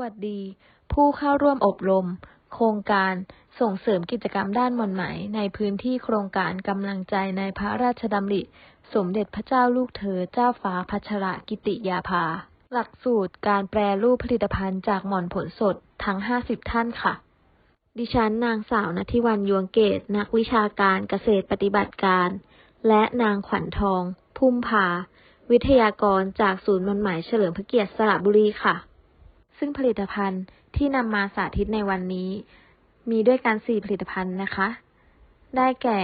วัสดี ผู้เข้าร่วมอบรม โครงการส่งเสริมกิจกรรมด้านมอนไหมในพื้นที่โครงการกำลังใจในพระราชดำริ สมเด็จพระเจ้าลูกเธอเจ้าฟ้าพัชรกิติยาภา หลักสูตรการแปรรูปผลิตภัณฑ์จากหม่อนผลสดทั้ง 50 ท่านค่ะ ดิฉันนางสาวนัทิวันยวงเกต นักวิชาการเกษตรปฏิบัติการ และนางขวัญทอง พุ่มพาวิทยากรจากศูนย์มนไหมเฉลิมพระเกียรติสระบุรีค่ะ ซึ่งผลิตภัณฑ์ที่นำมาสาธิตในวันนี้ มีด้วยกัน 4 ผลิตภัณฑ์นะคะ ได้แก่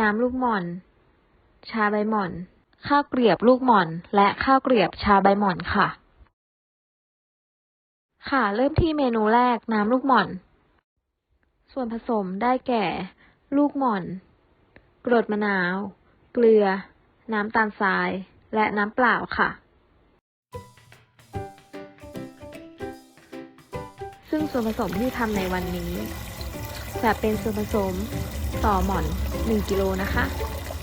น้ำลูกหม่อน ชาใบหม่อน ข้าวเกลียบลูกหม่อน และข้าวเกลียบชาใบหม่อนค่ะ ค่ะ เริ่มที่เมนูแรกน้ำลูกหม่อน ส่วนผสมได้แก่ ลูกหม่อน กรดมะนาว เกลือ น้ำตาลทราย และน้ำเปล่าค่ะ ซึ่งส่วนผสมที่ทำในวันนี้ จะเป็นส่วนผสมต่อหม่อน 1 กิโลนะคะ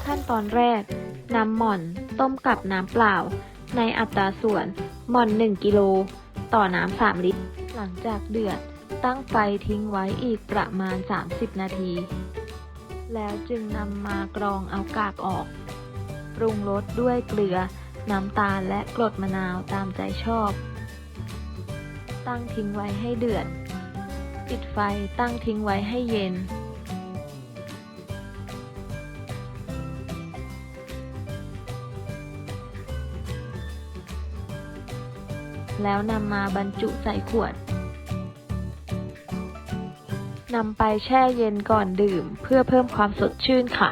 ขั้นตอนแรกนำหม่อนต้มกับน้ำเปล่า ในอัตราส่วนหม่อน 1 กิโล ต่อน้ำ 3 ลิตร หลังจากเดือดตั้งไฟทิ้งไว้อีกประมาณ 30 นาที แล้วจึงนำมากรองเอากากออก ปรุงรสด้วยเกลือ น้ำตาลและกรดมะนาวตามใจชอบ ตั้งทิ้งไว้ให้เดือด ปิดไฟตั้งทิ้งไว้ให้เย็น แล้วนำมาบรรจุใส่ขวดนำไปแช่เย็นก่อนดื่มเพื่อเพิ่มความสดชื่นค่ะ